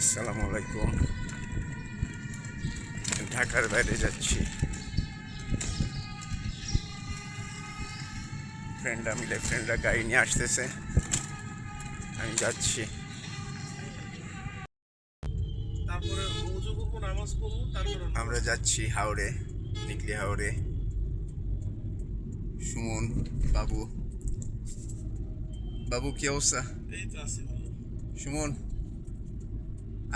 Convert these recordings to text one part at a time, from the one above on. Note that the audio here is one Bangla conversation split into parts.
আসসালামু আলাইকুম ঢাকার বাইরে যাচ্ছি। ফ্রেন্ডরা মিলে ফ্রেন্ডরা গাড়ি নিয়ে আসতেছে। আমি যাচ্ছি। আমরা যাচ্ছি হাওড়ে নিকলি হাওড়ে। সুমন বাবু। বাবু কি অবস্থা? সুমন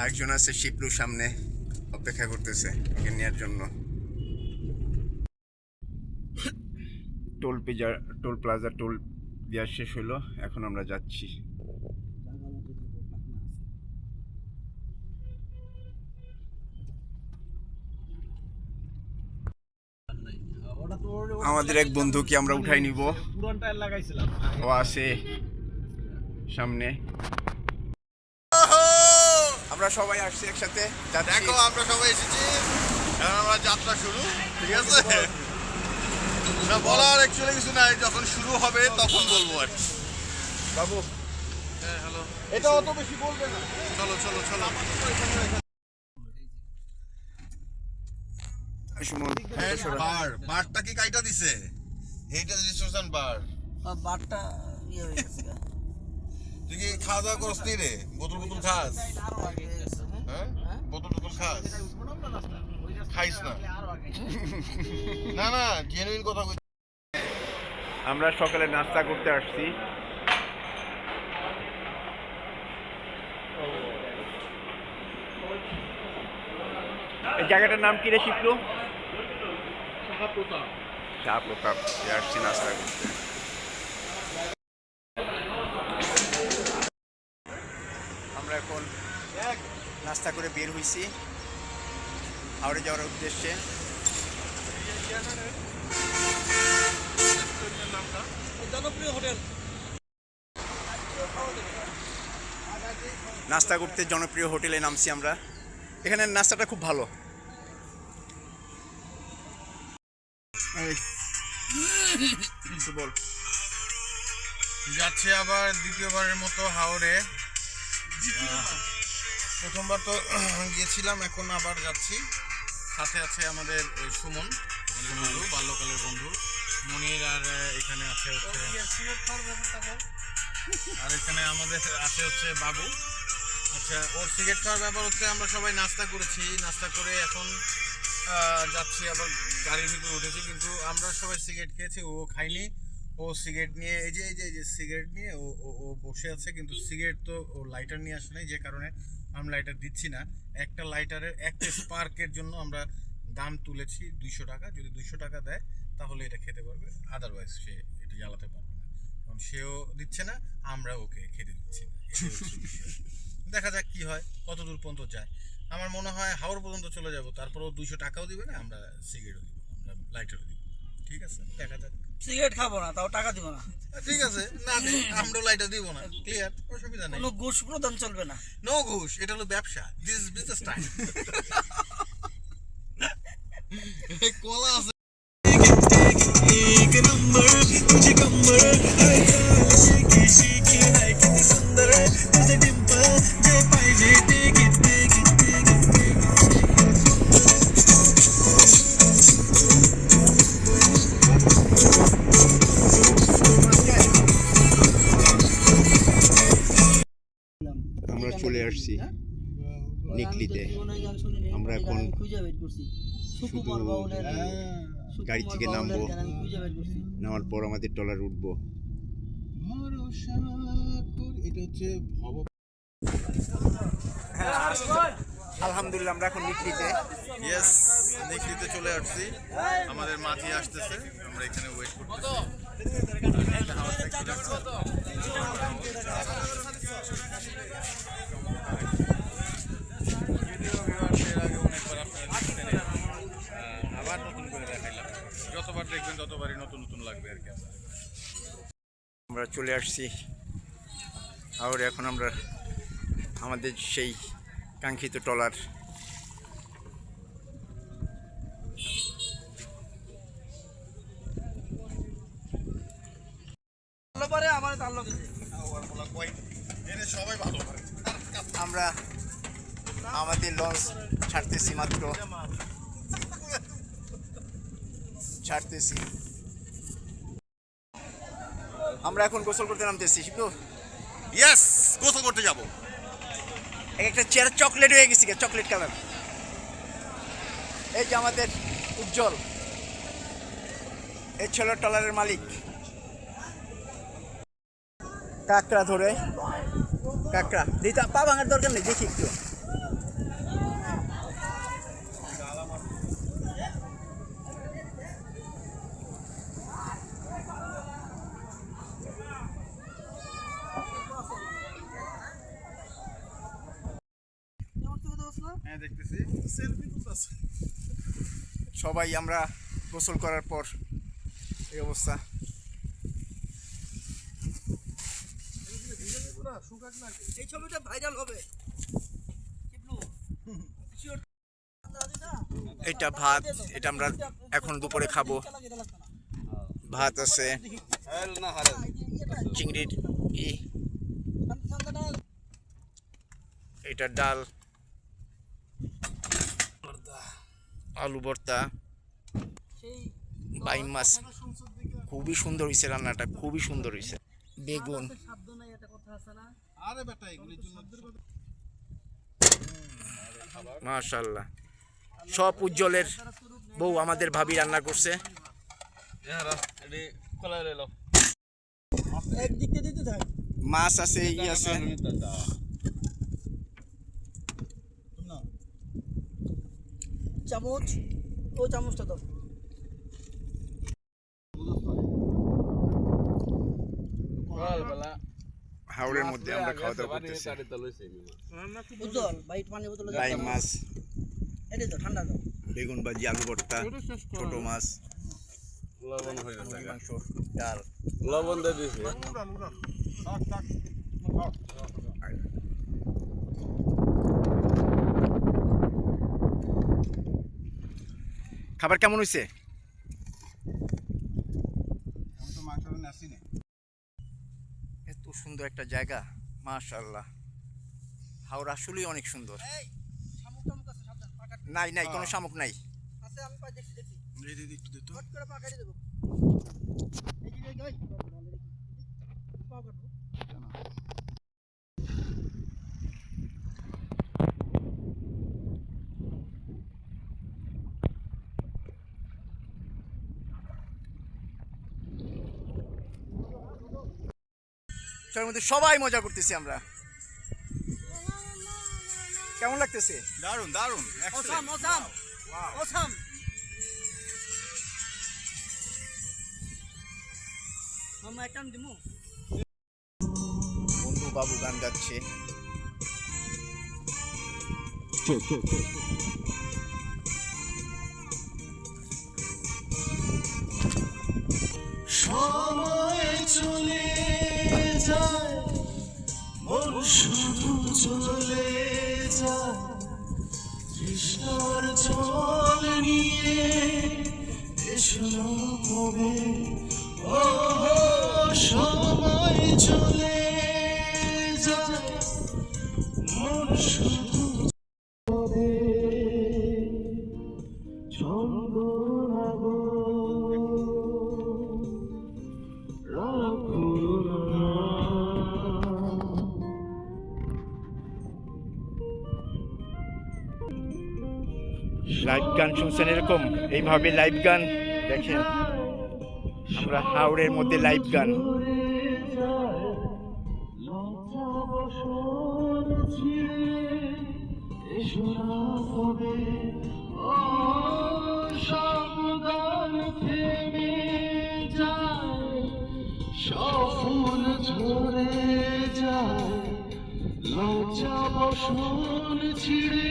আরেকজন আছে শিপলু সামনে অপেক্ষা করতেছে একে নেওয়ার জন্য। টোল পিজা টোল প্লাজা টোল দেওয়া শেষ হলো এখন আমরা যাচ্ছি। আমাদের এক বন্ধুকে আমরা উঠাই নিব। ও আছে সামনে। আমরা সবাই আসছি একসাথে। দেখো আমরা সবাই এসেছি। এখন আমরা যাত্রা শুরু ঠিক আছে? না বলার অ্যাকচুয়ালি কিছু নাই যখন শুরু হবে তখন বলব আর বাবু হ্যাঁ হ্যালো। এটা অত বেশি বলবে না। চলো চলো চলো। হ্যাঁ বার বারটা কি কাইটা দিছে? এইটা রেজিস্ট্রেশন বার। বারটা ইয়ে হয়ে গেছে। তুই কি খাওয়া দাওয়া করস নি রে? বোতল বোতল খাস? হ্যাঁ? বোতল বোতল খাস? খাইস না? না না জেনুইন কথা কই আমরা সকালে নাস্তা করতে আসছি। এই জায়গাটার নাম কি রে শিখলো শাহ প্রতাপ আসছি নাস্তা করতে। আমরা এখন নাস্তা করে বের হয়েছি হাওড়ে যাওয়ার উদ্দেশ্যে। নাস্তা করতে জনপ্রিয় হোটেলে নামছি আমরা। এখানে নাস্তাটা খুব ভালো। বল। যাচ্ছে আবার দ্বিতীয়বারের মতো হাওড়ে প্রথমবার তো গিয়েছিলাম, এখন আবার যাচ্ছি। সাথে আছে আমাদের সুমন বন্ধু বাল্যকালের বন্ধু। মনির আর এখানে আছে হচ্ছে আর এখানে আমাদের আছে হচ্ছে বাবু। আচ্ছা ওর সিগারেট খাওয়ার ব্যাপার হচ্ছে আমরা সবাই নাস্তা করেছি। নাস্তা করে এখন যাচ্ছি আবার গাড়ির ভিতরে উঠেছি, কিন্তু আমরা সবাই সিগারেট খেয়েছি, ও খাইনি ও সিগারেট নিয়ে, এই যে এই যে সিগারেট নিয়ে ও, ও- বসে আছে, কিন্তু সিগারেট তো ও লাইটার নিয়ে আসে নাই, যে কারণে আমরা লাইটার দিচ্ছি না। একটা লাইটারের একটা স্পার্কের জন্য আমরা দাম তুলেছি দুইশো টাকা। যদি দুইশো টাকা দেয়, তাহলে এটা খেতে পারবে। আদারওয়াইজ সে এটা জ্বালাতে পারবে না। কারণ সেও দিচ্ছে না, আমরা ওকে খেতে দিচ্ছি না। দেখা যাক কি হয়, কত দূর পর্যন্ত যায়। আমার মনে হয় হাওড় পর্যন্ত চলে যাব, তারপরও দুইশো টাকাও দিবে না, আমরা সিগারেটও দিব, আমরা লাইটারও দিব। ঠিক আছে? দেখা যাক। সিগারেট খাব না তাও টাকা দিব না। ঠিক আছে। না দিই আমরা দিব না। ক্লিয়ার অসুবিধা নেই। কোনো ঘুষ প্রদান চলবে না। নো ঘুষ এটা হলো ব্যবসা। দিস ইজ বিজনেস টাইম কলা আছে। আমরা চলে আসছি নিকলিতে আমরা এখন শুধু গাড়ি থেকে নামবো। নামার পর আমাদের টলার উঠবো এটা হচ্ছে ভব আলহামদুলিল্লাহ আমরা এখন নিকলিতে ইয়েস নিকলিতে চলে আসছি আমাদের মাঝি আসতেছে আমরা এখানে ওয়েট করতেছি দেখবেন ততবারই নতুন নতুন লাগবে আর কি আমরা। চলে আসছি। আর এখন আমরা আমাদের সেই কাঙ্ক্ষিত টলার আমরা আমাদের লঞ্চ ছাড়তেছি মাত্র। ছাড়তেছি। আমরা এখন গোসল করতে নামতেছি শিবলু ইয়েস গোসল করতে যাব। এক একটা চেয়ার চকলেট হয়ে গেছি চকলেট কালার এই যে আমাদের উজ্জ্বল এই ছিল টলারের মালিক। কাকড়া ধরে কাকড়া। দিতে পা ভাঙার দরকার নেই দেখি একটু। সবাই আমরা গোসল করার পর এই অবস্থা। এই ছবিটা ভাইরাল হবে। এটা ভাত এটা আমরা এখন দুপুরে খাব। ভাত আছে চিংড়ির ই এটা ডাল আলু ভর্তা। বাইম মাছ। খুবই সুন্দর হয়েছে রান্নাটা খুবই সুন্দর হয়েছে বেগুন। শব্দ নাই একটা কথা আছে না? আরে বেটা এগুলির জন্য মাশাল্লাহ সব উজ্জ্বলের বউ আমাদের ভাবি রান্না করছে। একদিক দিয়ে দিতে থাক। মাছ আছে ই আছে। চামচ ও চামচটা দাও। হাওড়ের মধ্যে আমরা খাওয়া দাওয়া করতেছি। উজ্জ্বল বাইট পানি বোতলে দাও। মাছ। তো ঠান্ডা দাও বেগুন ভাজি আলু ভর্তা ছোট মাছ। মাংস ডাল। উড়ান উড়ান থাক থাক খাবার কেমন হয়েছে তো মাংস নাসি না এত সুন্দর একটা জায়গা মাশাল্লাহ হাওড়া আসলেই অনেক সুন্দর। নাই নাই কোনো শামুক নাই। আছে আমি পাই দেখছি দেখছি। এই দিদি একটু দে তো কট করে পাকাই দেবো এই যে এই গাই পাও কাটবো তার মধ্যে সবাই মজা করতেছি আমরা। কেমন লাগতেছে? দারুণ দারুণ বন্ধু বাবু গান গাচ্ছে। সময় চলে চলে যায় তৃষ্ণার জল নিয়ে এসো হবে ও সময় চলে যায় মন লাইভ গান শুনছেন এরকম? এইভাবে লাইভ গান? দেখেন, আমরা হাওড়ের মধ্যে লাইভ গান। সফল ঝরে যায় লজ্জা বসন ছিড়ে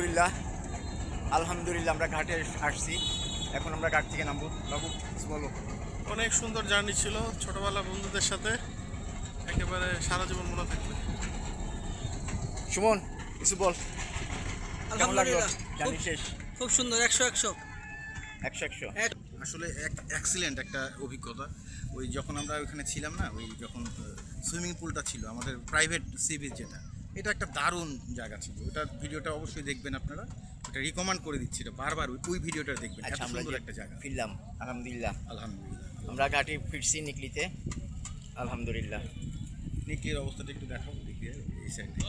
আলহামদুলিল্লাহ। আলহামদুলিল্লাহ আমরা ঘাটে আসছি। এখন আমরা ঘাট থেকে নামবো। বাবু বলো। অনেক সুন্দর জার্নি ছিল ছোটবেলা বন্ধুদের সাথে। একেবারে সারা জীবন মনে থাকবে। সুমন কিছু বল। কেমন লাগল? আলহামদুলিল্লাহ। শেষ? খুব সুন্দর একশো একশো। একশো একশো। আসলে এক অ্যাক্সিলেন্ট একটা অভিজ্ঞতা। ওই যখন আমরা ওইখানে ছিলাম না ওই যখন সুইমিং পুলটা ছিল আমাদের প্রাইভেট সি বিচ যেটা এটা একটা দারুণ জায়গা ছিল। ওটা ভিডিওটা অবশ্যই দেখবেন আপনারা। ওটা রিকমেন্ড করে দিচ্ছি এটা বারবার ওই- ভিডিওটা দেখবেন। এত আচ্ছা সুন্দর একটা জায়গা। ফিরলাম আলহামদুলিল্লাহ। আলহামদুলিল্লাহ। আমরা ঘাটে ফিরছি নিকলিতে আলহামদুলিল্লাহ। নিকলির অবস্থাটা একটু দেখাবো দেখি এই সাইডে